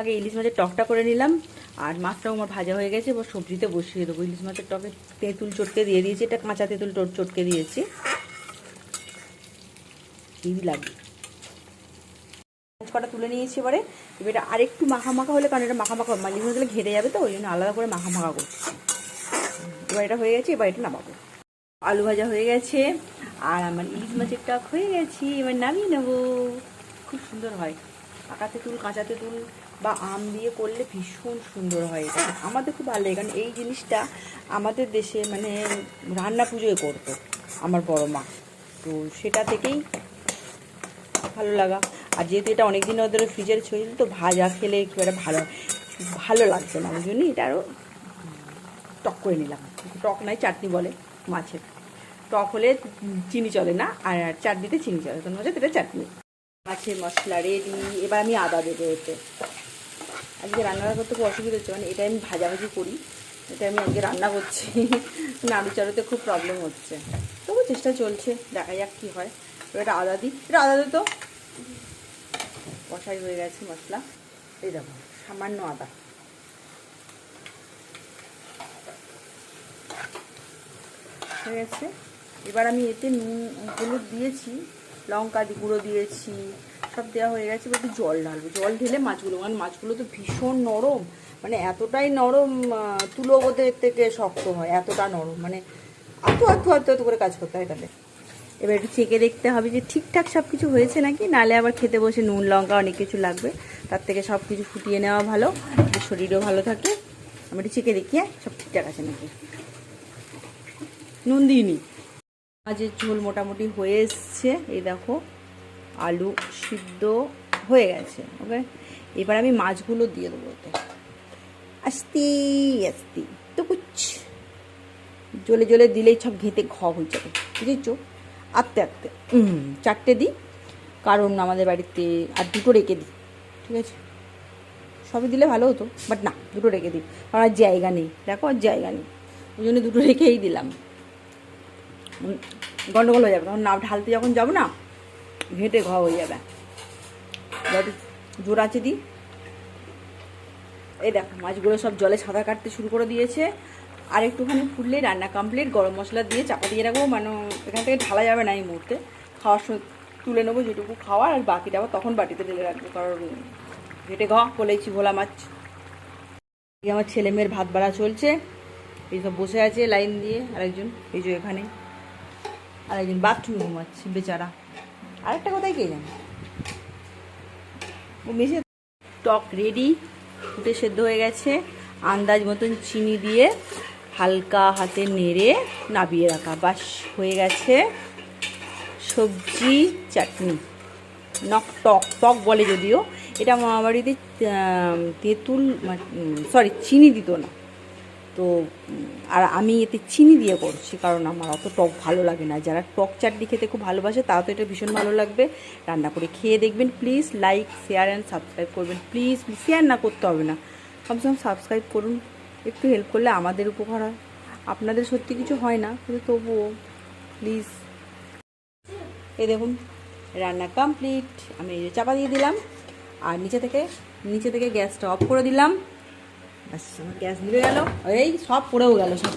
আগে ইলিশ মাছের টকটা করে নিলাম, আর মাছটাও আমার ভাজা হয়ে গেছে, এবার সবজিতে বসিয়ে দেবো। ইলিশ মাছের টকে তেঁতুল চটকে দিয়ে দিয়েছি, এটা কাঁচা তেঁতুল চটকে দিয়েছি। হেভি লাগবে কটা তুলে নিয়েছি এবারে। এবার এটা আরেকটু মাখা মাখা হলে, কারণ এটা মাখা মাখা মালিশ মাছ ঘেটে যাবে তো, ওই জন্য আলাদা করে মাখা মাখা করছি। এবার এটা হয়ে গেছে, এবার এটা নামাবো। আলু ভাজা হয়ে গেছে, আর আমার ইলিশ মাছের টক হয়ে গেছে, এবার নামিয়ে নেব। খুব সুন্দর হয়। পাকা তেঁতুল, কাঁচা তেঁতুল বা আম দিয়ে করলে ভীষণ সুন্দর হয় এটা। আমাদের খুব ভালো লাগে, কারণ এই জিনিসটা আমাদের দেশে মানে রান্না পুজোয় করতো আমার বড় মা। তো সেটা থেকেই ভালো লাগা। আর যেহেতু এটা অনেক দিন ধরে ফ্রিজের ছিল, তো ভাজা খেলে একটু একটা ভালো ভালো লাগছে না। ওই জন্যই এটা আরও টক করে নিলাম। টক নাই চাটনি বলে মাছের। টক হলে চিনি চলে না, আর চাটনিতে চিনি চলে। তো মজা, এটা চাটনি। মাছের মশলা রেডি এবার আমি আদা দেবো এতে। আজকে রান্না করতে খুব অসুবিধা হচ্ছে মানে এটা আমি ভাজাভাজি করি, এটা আমি আজকে রান্না করছি। নাড়ু চাড়ুতে খুব প্রবলেম হচ্ছে। তবু চেষ্টা চলছে, দেখা যাক কী হয়। এবার এটা আদা দিই। এটা আদা দিই তো? কষাই হয়ে গেছে মশলা। এই দেখো, সামান্য আদা। হয়ে গেছে। এবার আমি এতে নুন, হলুদ দিয়েছি, লঙ্কা গুঁড়ো দিয়েছি সব দেওয়া হয়ে গেছে একটু জল ঢালবো। জল ঢেলে মাছগুলো, কারণ মাছগুলো তো ভীষণ নরম। মানে এতটাই নরম তুলো ওদের থেকে শক্ত হয়, এতটা নরম। মানে আতু আতু আতু আতু করে কাজ করতে হয় তাহলে এবার একটু চেকে দেখতে হবে যে ঠিকঠাক সব কিছু হয়েছে নাকি? নালে আবার খেতে বসে নুন, লঙ্কা অনেক কিছু লাগবে। তার থেকে সব কিছু ফুটিয়ে নেওয়া ভালো এতে শরীরও ভালো থাকে। আমি একটু চেকে দেখি হ্যাঁ? সব ঠিকঠাক আছে নাকি? নুন দিইনি। মাছের ঝোল মোটামুটি হয়ে এসছে, এই দেখো। আলু সিদ্ধ হয়ে গেছে ওকে এবার আমি মাছগুলো দিয়ে দেবো ওতে। আস্তি আস্তি তো কুচ জলে জলে দিলেই সব ঘেঁটে ঘ হয়ে যাবে, বুঝেছ? আস্তে আস্তে চারটে দিই, কারণ আমাদের বাড়িতে আর দুটো রেখে দিই, ঠিক আছে? সবই দিলে ভালো হতো বাট না, দুটো রেখে দিই, কারণ আর জায়গা নেই, দেখো আর জায়গা নেই। ওই জন্য দুটো রেখেই দিলাম। গন্ডগোল হয়ে যাবে তখন না, ঢালতে যখন যাব না ঘেঁটে ঘ হয়ে যাবে। জোর আছে দিই এই দেখো, মাছগুলো সব জলে সাঁতার কাটতে শুরু করে দিয়েছে। আর একটুখানি ফুটলেই রান্না কমপ্লিট গরম মশলা দিয়ে চাপা দিয়ে রাখব। মানে এখান থেকে ঢালা যাবে না এই মুহূর্তে। খাওয়ার সময় তুলে নেব যেটুকু খাওয়ার, আর বাকিটা আবার তখন বাটিতে ঢেলে রাখব। কারণ ঘেটে ঘ, বলেছি ভোলা মাছ। আমার ছেলে মেয়ের ভাত বাড়া চলছে। এই সব বসে আছে লাইন দিয়ে। আরেকজন, এই যে এখানে। আরেকজন বাথরুমে ঘুমাচ্ছে, বেচারা। আরেকটা কোথায় কে জানে? মেশে টক রেডি ফুটে সেদ্ধ হয়ে গেছে। আন্দাজ মতন চিনি দিয়ে হালকা হাতে নেড়ে নাবিয়ে রাখা। বাস হয়ে গেছে সবজি চাটনি। নক টক টক বলে যদিও। এটা আমার বাড়িতে আহ, তেঁতুল সরি চিনি দিত না। তো আর আমি এতে চিনি দিয়ে করছি কারণ আমার অত টক ভালো লাগে না। যারা টক চাটনি খেতে খুব ভালোবাসে তারা তো এটা ভীষণ ভালো লাগবে। রান্না করে খেয়ে দেখবেন please like share and subscribe করবেন। প্লিজ শেয়ার না করতে হবে না। কমসে কম সাবস্ক্রাইব করুন। একটু হেল্প করলে আমাদের উপকার হয়। আপনাদের সত্যি কিছু হয় না, কিন্তু তবুও প্লিজ এ দেখুন, রান্না কমপ্লিট আমি এই চাপা দিয়ে দিলাম। আর নিচে থেকে নিচে থেকে গ্যাসটা অফ করে দিলাম। গেল। এই সব পড়েও গেল সব।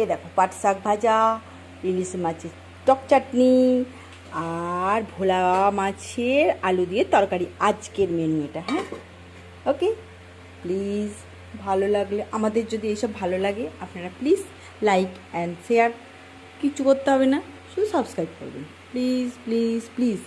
এই দেখো, পাট শাক ভাজা, ইলিশ মাছের টক চাটনি, আর ভোলা মাছের আলু দিয়ে তরকারি। আজকের মেনু এটা হ্যাঁ? ওকে প্লিজ ভালো লাগলে, আমাদের যদি এইসব ভালো লাগে, আপনারা প্লিজ লাইক অ্যান্ড শেয়ার কিছু করতে হবে না, শুধু সাবস্ক্রাইব করবেন। Please please please